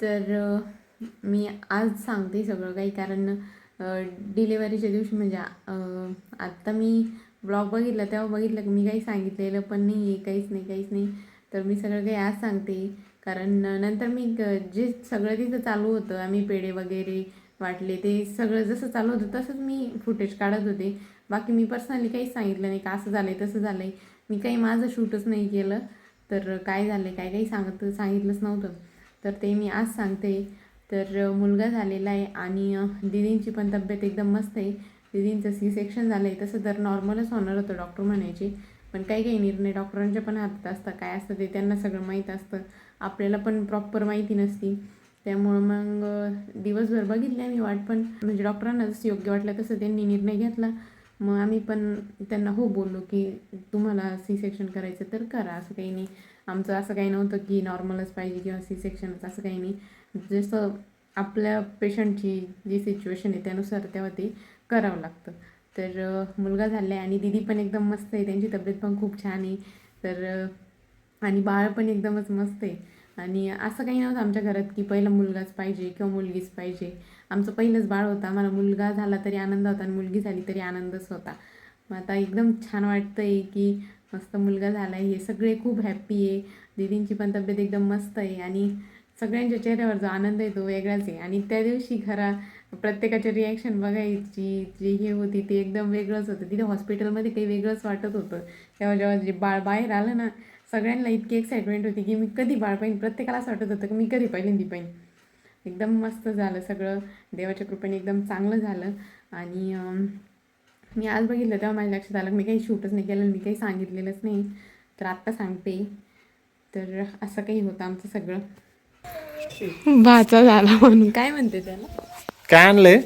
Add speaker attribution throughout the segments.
Speaker 1: तर मी आज सांगते सगळं काही. कारण डिलेवरीच्या दिवशी म्हणजे आत्ता मी ब्लॉग बघितला तेव्हा बघितलं की मी काही सांगितलेलं पण नाही आहे काहीच नाही काहीच नाही. तर मी सगळं काही आज सांगते. कारण नंतर मी जे सगळं तिथं चालू होतं आम्ही पेढे वगैरे वाटले ते सगळं जसं चालू होतं तसंच मी फुटेज काढत होते. बाकी मी पर्सनली काहीच सांगितलं नाही का असं झालं आहे तसं झालं आहे मी काही माझं शूटच नाही केलं. तर काय झालं आहे काय काही सांगत सांगितलंच नव्हतं. तर ते मी आज सांगते. तर मुलगा झालेला आहे आणि दिदींची दीदींची पण तब्येत एकदम मस्त आहे. दिदींचं सी सेक्शन झालं आहे तसं तर नॉर्मलच होणार होतं डॉक्टर म्हणायचे. पण काही काही निर्णय डॉक्टरांच्या पण हातात असतं काय असतं ते त्यांना सगळं माहीत असतं. आपल्याला पण प्रॉपर माहिती नसती. त्यामुळं मग दिवसभर बघितले आम्ही वाट पण. म्हणजे डॉक्टरांना जसं योग्य वाटलं तसं त्यांनी निर्णय घेतला. मग आम्ही पण त्यांना हो बोललो की तुम्हाला सी सेक्शन करायचं तर करा असं काही नाही. आमचं असं काही नव्हतं की नॉर्मलच पाहिजे किंवा सी सेक्शनच असं काही नाही. जसं आपल्या पेशंटची जी सिच्युएशन आहे त्यानुसार तेव्हा ते करावं लागतं. तर मुलगा झाला आहे आणि दिदी पण एकदम मस्त आहे त्यांची तब्येत पण खूप छान आहे. तर आणि बाळ पण एकदमच मस्त आहे. आणि असं काही नव्हतं आमच्या घरात की पहिला मुलगाच पाहिजे किंवा मुलगीच पाहिजे. आमचं पहिलंच बाळ होतं आम्हाला मुलगा झाला तरी आनंद होता आणि मुलगी झाली तरी आनंदच होता. मग आता एकदम छान वाटतं आहे की मस्त मुलगा झाला आहे हे सगळे खूप हॅप्पी आहे. दीदींची पण तब्येत एकदम मस्त आहे आणि सगळ्यांच्या चेहऱ्यावर जो आनंद आहे तो वेगळाच आहे. आणि त्या दिवशी खरा प्रत्येकाचे रिॲक्शन बघायची जी हे होती ती एकदम वेगळंच होतं. तिथे हॉस्पिटलमध्ये काही वेगळंच वाटत होतं. तेव्हा जेव्हा जे बाळ बाहेर आलं ना सगळ्यांना इतकी एक्साइटमेंट होती की मी कधी बाळ पाहिन? प्रत्येकाला असं वाटत होतं की मी कधी पहिल्यांदी पाहिन. एकदम मस्त झालं सगळं. देवाच्या कृपेने एकदम चांगलं झालं. आणि मी आज बघितलं तेव्हा माझ्या लक्षात आलं की मी काही शूटच नाही केलं मी काही सांगितलेलंच नाही. तर आत्ता सांगते. तर असं काही होतं आमचं सगळं. भाचा झाला म्हणून. काय म्हणते त्याला?
Speaker 2: काय आणलंय?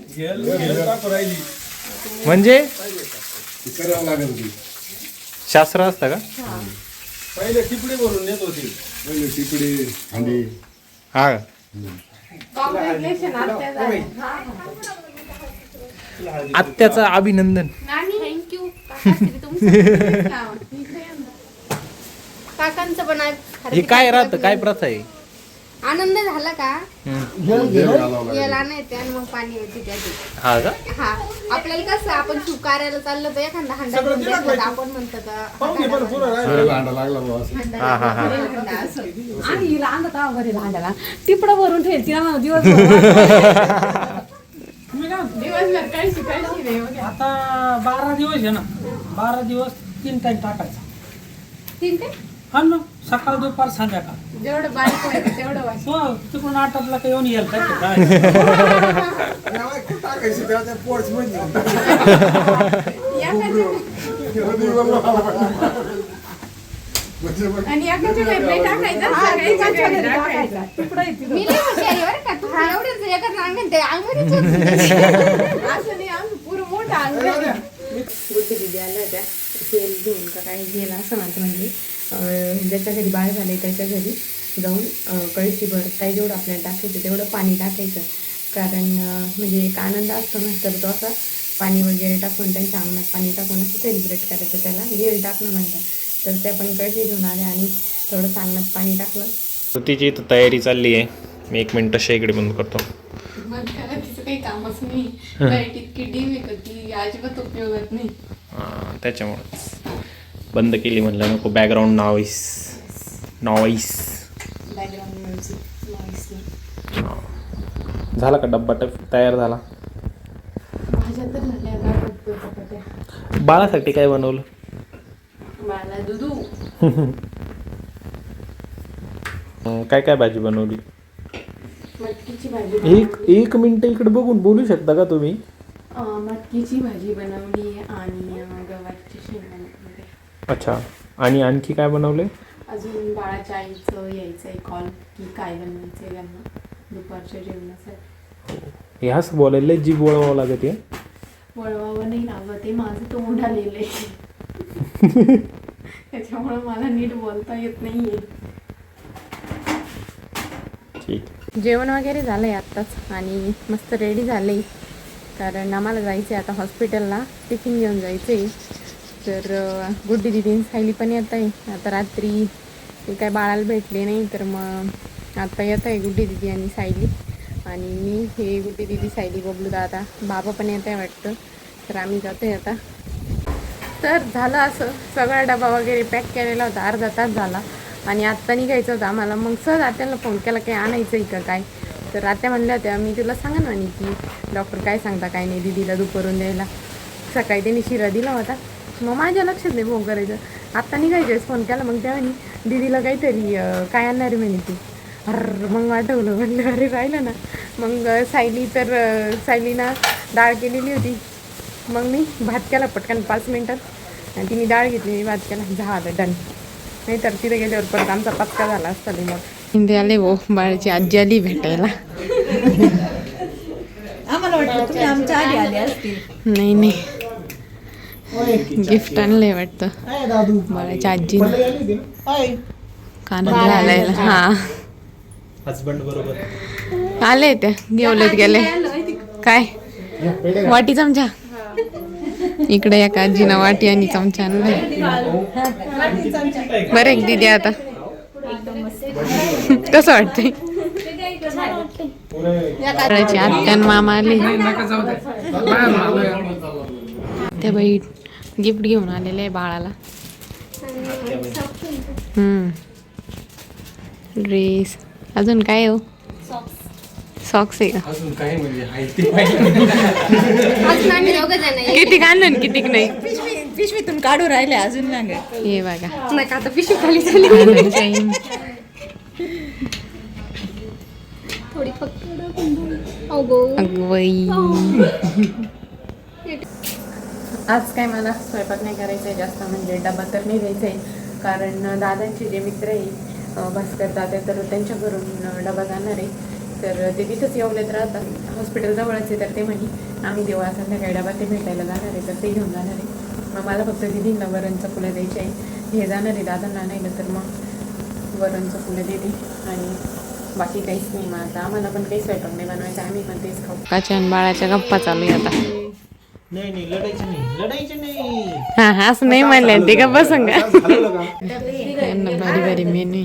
Speaker 2: म्हणजे? शास्त्र असतं का?
Speaker 3: पहिले टिपडी भरून नेत होती
Speaker 4: पहिले टिपडी हांडी
Speaker 2: हा का?
Speaker 1: कॉंग्रॅच्युलेशन आत्या झाल्या.
Speaker 2: आत्याचं अभिनंदन.
Speaker 1: थँक्यू.
Speaker 5: काकांचं पण आहे.
Speaker 2: हे काय राहतं? काय प्रथा आहे?
Speaker 5: आनंद झाला का? याला नाही. येते आणि मग पाणी येते त्याची.
Speaker 2: हा का?
Speaker 5: हा. आपल्याला कसं आपण सुकारायला चाललो तर एखादा हंडा घेऊन द्यायचा तर आपण म्हणतो का.
Speaker 2: हा हा हा.
Speaker 5: हंडा असं.
Speaker 6: आणि हिला आणलं तेव्हा घरी भांड्याला तिपडं भरून म्हणा दिवस
Speaker 1: दिवसभर कळशी कळशी नाही.
Speaker 6: आता बारा दिवस आहे ना बारा दिवस तीन टाइम टाकायचा.
Speaker 5: तीन ते
Speaker 6: हा ना सकाळ दुपार संध्याकाळ.
Speaker 1: जेवढं बारीक व्हायचं तेवढं
Speaker 6: हो तिकडून आटपला का येऊन येईल काय? ते
Speaker 4: टाकायची मध्ये
Speaker 1: एकाच्या-.
Speaker 4: म्हणजे मग
Speaker 1: आणि एकाच्या घरी नाही टाकायचं? सगळ्यांच्या घरी टाकायचं.
Speaker 6: तिकडं येते
Speaker 5: मी लई हुशारी आहे बरं का? तू एवढंच एका रांगण ते अंगणीच होती.
Speaker 1: असं नाही आमचं पुरं मोठं अंगण आहे. गुड्डी दिदी आल्या होत्या तेल घेऊन का काय गेला असं म्हणते म्हणजे अं, ज्याच्या घरी बाळ झाले त्याच्या घरी जाऊन अं, कळशीभर काही जेवढं आपल्याला टाकायचं तेवढं पाणी टाकायचं. कारण अं, म्हणजे एक आनंद असतो ना तर तो असा पाणी वगैरे टाकून त्यांच्या अंगणात पाणी टाकून असं सेलिब्रेट करायचं त्याला गेल टाकणं म्हणतात. तर ते आपण कळशी घेऊन आले आणि थोडं अंगणात पाणी टाकलं.
Speaker 2: तर तिची इथं तयारी चालली आहे. मी एक मिनिट इकडे बंद करतो.
Speaker 1: मग त्याला तिचं काही कामच नाही. लाइट इतकी डीम येतं की अजिबात उपयोगात नाही.
Speaker 2: हा, त्याच्यामुळेच. बंद केली म्हणलं नको background noise noise
Speaker 1: background music noise
Speaker 2: झाला का डब्बा टप तयार झाला? बाळासाठी काय बनवलं?
Speaker 1: दुधू.
Speaker 2: काय काय भाजी बनवली?
Speaker 1: मटकीची भाजी
Speaker 2: एक एक मिनिट इकडे बघून बोलू शकता का तुम्ही?
Speaker 1: मटकीची भाजी बनवली आणि गव्हाची शेंगदाणे
Speaker 2: अच्छा. आणि आणखी काय बनवले
Speaker 1: अजून बाळाच्या आईचं यायचं आहे कॉल की काय बनवायचं आहे त्यांना दुपारच्या जेवणासाठी.
Speaker 2: हे असं बोलायला जी वळवावं लागत आहे.
Speaker 1: वळवावं नाही लागलं ते माझं तोंड आलेलं आहे. त्याच्यामुळं मला नीट बोलता येत नाहीये.
Speaker 2: ठीक.
Speaker 1: जेवण वगैरे झालं आहे आत्ताच आणि मस्त रेडी झाले. कारण आम्हाला जायचं आहे आता हॉस्पिटलला टिफिन घेऊन जायचं आहे तर गुड्डी दिदीन सायली पण येत आहे. आता रात्री ते काय बाळाला भेटले नाही तर मग आत्ता येत आहे गुड्डी दिदी आणि सायली. आणि मी हे गुड्डी दिदी सायली बबलू दादा बाबा पण येत आहे वाटतं. तर आम्ही जातो आहे आता. तर झालं असं. सगळा डबा वगैरे पॅक केलेला होता. अर्धा तास झाला. आणि आत्ता निघायचं होतं आम्हाला. मग सहज आत्याला फोन केला काही आणायचं आहे का काय? तर आत्या म्हणल्या होत्या मी तुला सांगा म्हणे की डॉक्टर काय सांगता काय नाही दिदीला दुपारून द्यायला. सकाळी त्यांनी शिरा दिला होता. मग माझ्या लक्षात नाही फोन करायचं. आत्ता निघायचं फोन केला. मग त्या म्हणे दिदीला काहीतरी काय आणणार आहे म्हणे ती? अर मग आठवलं म्हणलं अरे राहिलं ना. मग सायली तर सायलीनं डाळ केलेली होती. मग मी भात केला पटकन पाच मिनटात. आणि तिने डाळ घेतली मी भात केला. झालं डन. नाही तर तिथे गेल्यावर परत आमचा पत्का झाला असता मग हिंदी आले हो बाळाची आजी आली भेटायला.
Speaker 4: आम्हाला वाटलं तुम्ही आमच्या आधी आले असतील.
Speaker 1: नाही नाही. गिफ्ट आणलंय वाटतं. बाळाच्या आजीनं. कानात घालायला हा.
Speaker 2: हजबंड बरोबर.
Speaker 1: आले त्या घेवलेत गेले काय? वाटी चमचा? इकडे एका आजीनं वाटी आणि चमचा आणलाय बरं एक दिदी आता. कसं वाटतंय? आत्या मामा आले. त्या बाई गिफ्ट घेऊन आलेले आहे बाळाला. ड्रेस अजून काय हो? सॉक्स आहे का?
Speaker 2: अजून काय म्हणजे आहे ते पाहिजे
Speaker 5: अजून आम्ही दोघं जण आहे.
Speaker 1: किती आणलं किती नाही
Speaker 4: पिशवी पिशवीतून काढू राहिले अजून ना ग.
Speaker 1: हे बघा.
Speaker 5: नाही का आता पिशवी खाली झाली. थोडी फक्त अगो
Speaker 1: अगं बाई. आज काय मला स्वयंपाक नाही करायचा आहे जास्त म्हणजे डबा तर नाही द्यायचा आहे. कारण दादांचे जे मित्र आहे भास्कर दादा तर त्यांच्या घरून डबा जाणार आहे. तर ते तिथंच येवलेत राहतात. हॉस्पिटल जवळच आहे तर ते म्हणे आम्ही आज संध्याकाळी डबा ते भेटायला जाणार आहे तर ते घेऊन जाणार आहे. मग मला फक्त दिदींना वरणचं फुलं द्यायचे आहे. हे जाणार आहे दादांना नाही तर मग वरणचं फुलं दिली आणि बाकी काहीच नाही मग आता. आम्हाला पण काही स्वयंपाक नाही बनवायचा आम्ही पण तेच खाऊ. काच्या आणि बाळाच्या गप्पा चालू आहे आता.
Speaker 2: नाही नाही लढायचं नाही लढायचं नाही.
Speaker 1: हा हा असं नाही म्हणलं ते का? बसून यांना भारी भारी मेनू